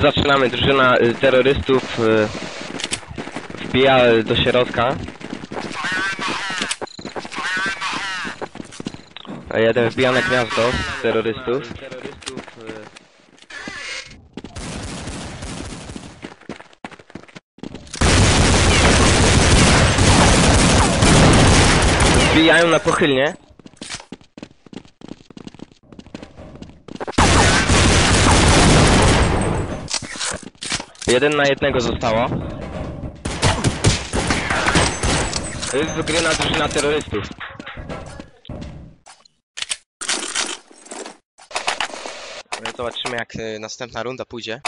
Zaczynamy. Drużyna y, terrorystów y, wbija y, do środka. A jeden wbija na gniazdo terrorystów. Wbijają na pochylnie. Jeden na jednego zostało. To jest wygryna drużyna terrorystów. No Zobaczymy jak y, następna runda pójdzie.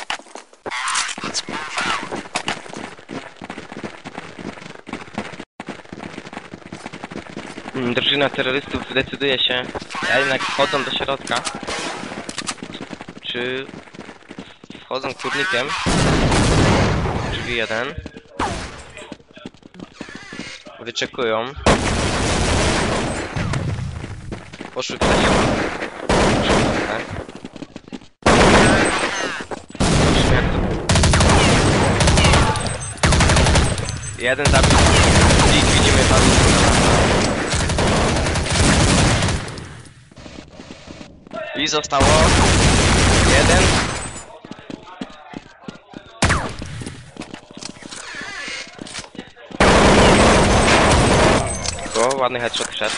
Mm, Drużyna terrorystów decyduje się, a jednak wchodzą do środka. Czy wchodzą kurnikiem? Drzwi jeden. Wyczekują. Poszły to... Jeden zabił. I widzimy tam. I zostało jeden. O, ładny headshot wszedł.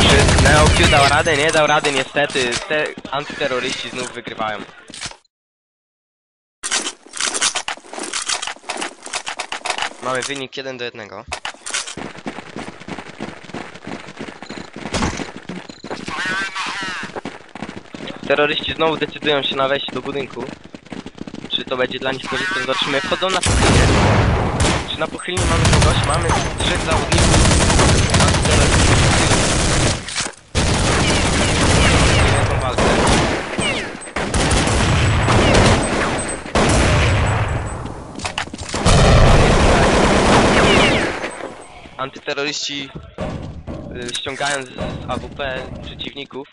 Czy NeoQ dał radę? Nie dał rady niestety. Te antyterroryści znów wygrywają. Mamy wynik 1 do 1. Terroryści znowu decydują się na wejście do budynku. To będzie dla nich korzystne? Zobaczymy. Wchodzą na pochylnie. Czy na pochylnie mamy kogoś? Mamy trzech zawodników. Antyterroryści y, ściągają z z AWP przeciwników.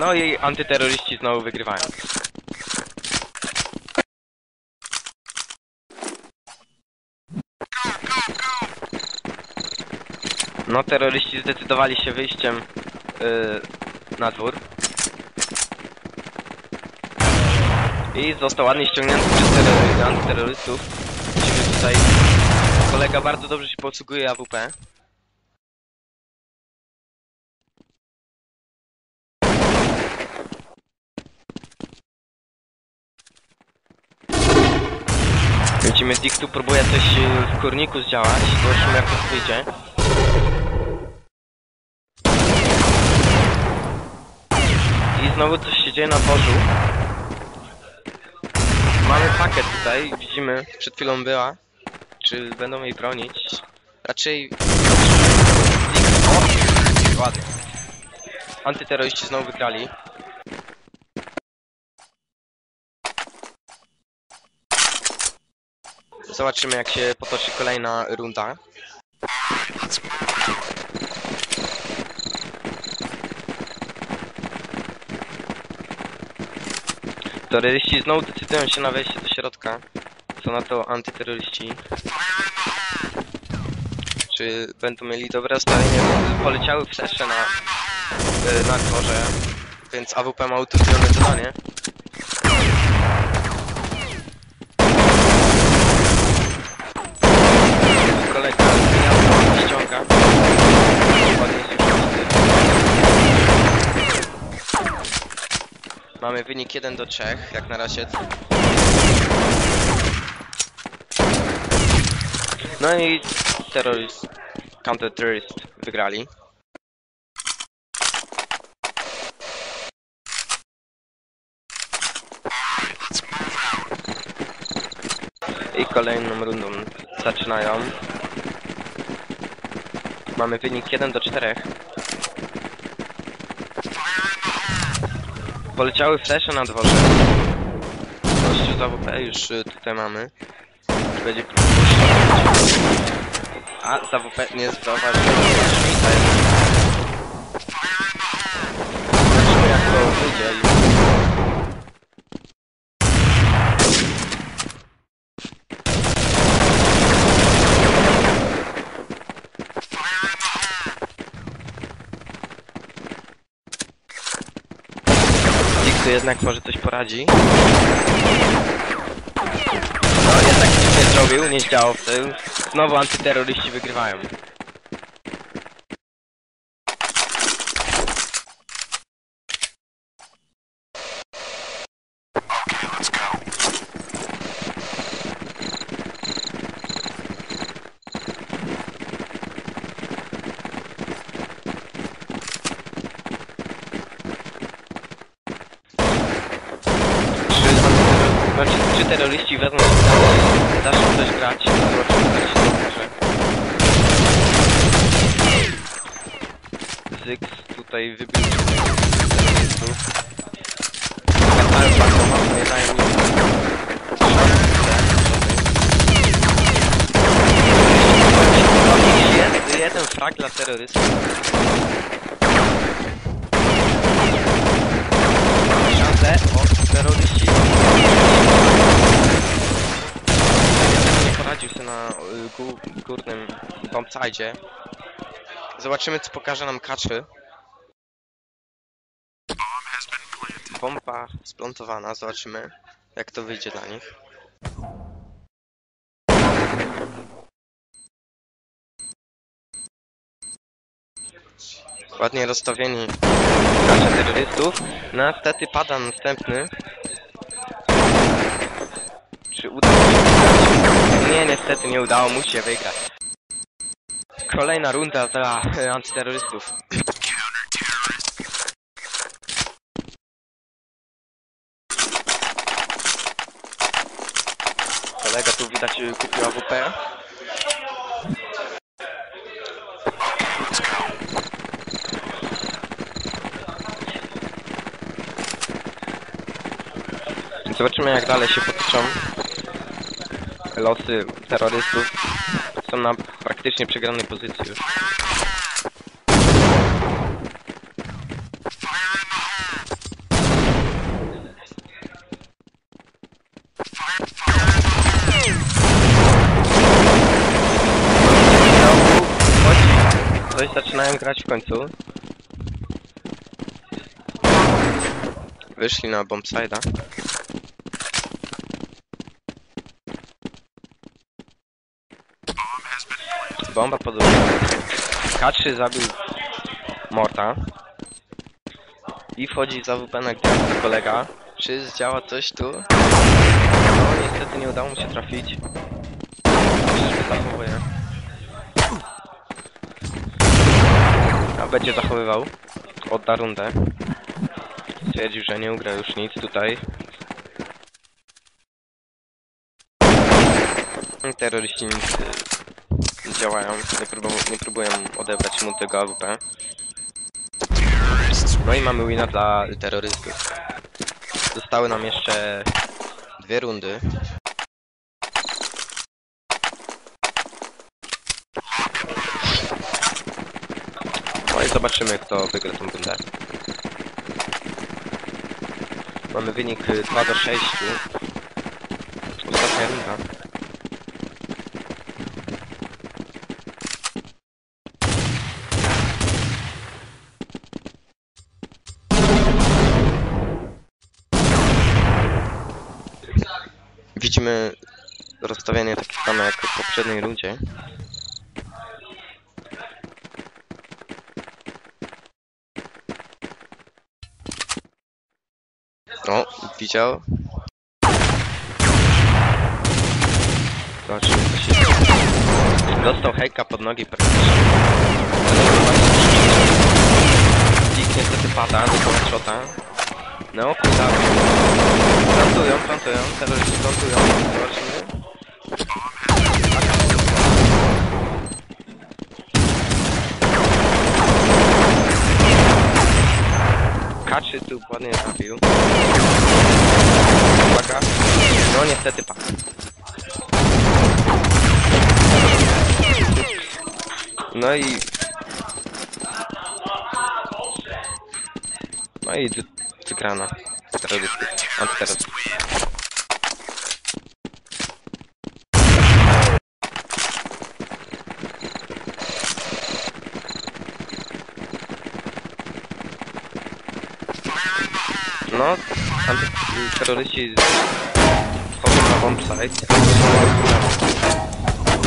No i antyterroryści znowu wygrywają. No, terroryści zdecydowali się wyjściem yy, na dwór. I został ładnie ściągnięty przez terrory- antyterrorystów. Widzimy tutaj, kolega bardzo dobrze się posługuje AWP. Widzimy, Dick tu próbuje coś e, w kurniku zdziałać. Zobaczymy jak to wyjdzie. I znowu coś się dzieje na dworzu. Mamy pakiet tutaj, widzimy, przed chwilą była. Czy będą jej bronić? Raczej O! Ładnie. Antyterroryści znowu wygrali. Zobaczymy jak się potoczy kolejna runda. Terroryści znowu decydują się na wejście do środka. Co na to antyterroryści? Czy będą mieli dobre ustawienie? Poleciały flesze na, na dworze, Więc AWP ma utrudnione zadanie. kolega ściąga. Ładnie się rzuca. Mamy wynik 1 do 3, jak na razie. No i terroryst, counter-terrorist wygrali. I kolejną rundą zaczynają. Mamy wynik 1 do 4. Poleciały flesze na dworze. Gościu z AWP już y, tutaj mamy. Będzie A, za WP nie zauważyłem. Zobaczmy jak to wyjdzie i... Jednak może coś poradzi. No jednak nic nie zrobił, nie zdziałał w tym. Znowu antyterroryści wygrywają. Czy, znaczy, czy terroryści wezmą się dalej, zaczną coś grać, zobaczymy, jak się okaże. Zyx tutaj wybił terrorystów. Bardzo mocno, nie szansy. Jest jeden frag dla terrorystów. Szansę, o, terroryści. Sobie na y, gó górnym bombsite. Zobaczymy co pokaże nam kaczy. Bomba splątowana, zobaczymy jak to wyjdzie dla nich. Ładnie rozstawieni gracze terrorystów. No, Niestety pada następny. Czy uda mu się wygrać? Nie, niestety nie udało mu się wygrać. Kolejna runda dla e, antyterrorystów. Kolega tu widać e, kupił AWP. Zobaczymy jak dalej się potoczą losy terrorystów. Są na praktycznie przegranej pozycji już. Coś zaczynają grać w końcu. Wyszli na bombside'a. Bomba podłożona. K3 zabił Morta. I wchodzi za WP na kolega. Czy zdziała coś tu? No niestety nie udało mu się trafić. Zachowuje. A będzie zachowywał. Odda rundę. Stwierdził, że nie ugra już nic tutaj. Terroryści nic y, działają, nie, próbują, nie próbują odebrać mu tego AWP. No i mamy wina dla terrorystów. Zostały nam jeszcze dwie rundy. No i zobaczymy kto wygra tą rundę. Mamy wynik y, 2 do 6. Ostatnia runda. Widzimy rozstawienie takie same jak w poprzedniej rundzie. O, widział. Zobaczymy co. Dostał hejka pod nogi praktycznie. Dzik niestety pada, do headshota. No, kuda. Plantują, plantują, terroryści plantują. Zobaczymy. Kaczy tu ładnie trafił. Uwaga. No niestety pak. No i... No i wy- wygrana. Terrorystów. Antyterrorystów. No, antyterroryści wchodzą na bombsite.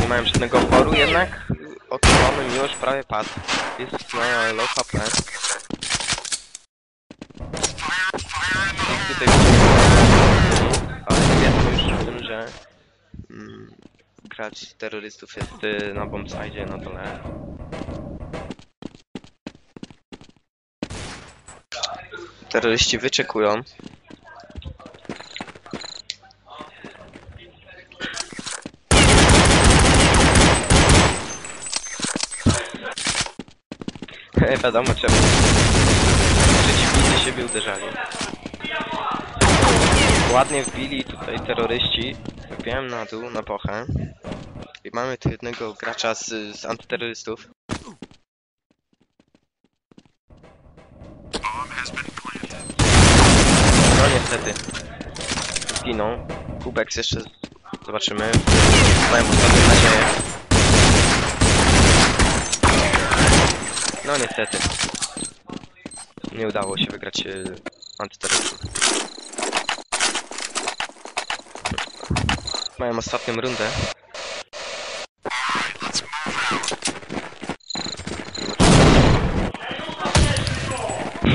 Nie mają żadnego oporu, jednak otrzymamy już prawie padł. Jest na low HP. I tutaj ale wiedzą już w tym, że mm, gracz terrorystów jest y, na bombsite na dole. Terroryści wyczekują. Wiadomo czemu. Przeciwnicy siebie uderzali. Ładnie wbili tutaj terroryści. Wbiłem na dół, na pochę. Mamy tu jednego gracza z, z antyterrorystów. No niestety. Zginął. Kubeks jeszcze zobaczymy. Mają nadzieję. No niestety. Nie udało się wygrać e, antyterrorystów. Mają ostatnią rundę.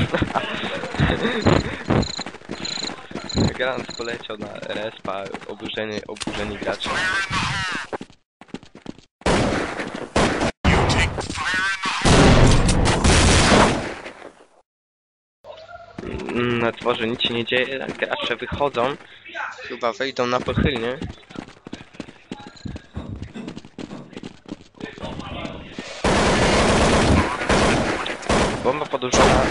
Grant poleciał na respa, oburzenie, oburzeni gracze. Mm, Na dworze nic się nie dzieje, gracze wychodzą. Chyba wejdą na pochylnie. Bomba podłożona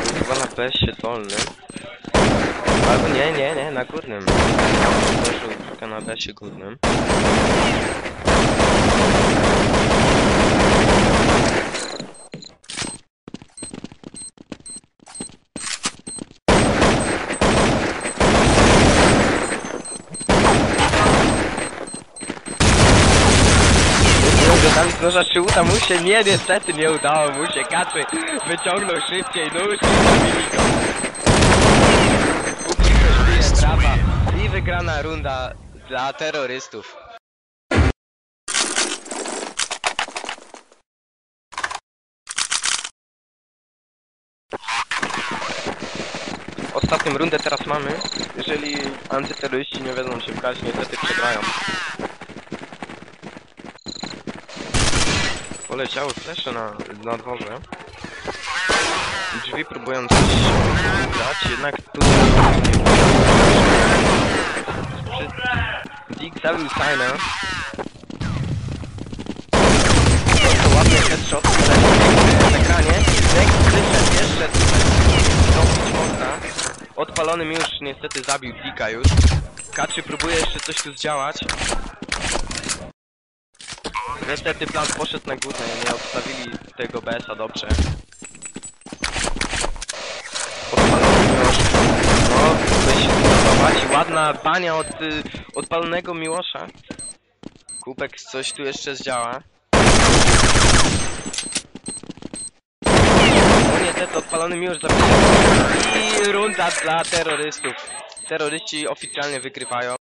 na besie dolnym. Albo nie, nie, nie, na górnym. Trochę na besie górnym. Tam zdążaczy uda mu się, nie, niestety nie udało mu się, Kaczy wyciągnął szybciej nóż i brawa i wygrana runda dla terrorystów. Ostatnią rundę teraz mamy. Jeżeli antyterroryści nie wiedzą się wgrać, niestety przegrają. Poleciały flesze na, na dworze. Drzwi próbują coś dać, jednak tu Przy... Dick Signa. To ładny headshot w ekranie. Next wyszedł jeszcze. Zrobić można. Odpalony już niestety zabił Dicka już. Kaczy próbuje jeszcze coś tu zdziałać. Niestety plan poszedł na górę, nie odstawili tego BS-a dobrze. Odpalony Miłosz. No, zobaczy. Ładna bania od y, odpalonego Miłosza. Kubek coś tu jeszcze zdziała. No niestety odpalony Miłosz zabija. I runda dla terrorystów. Terroryści oficjalnie wygrywają.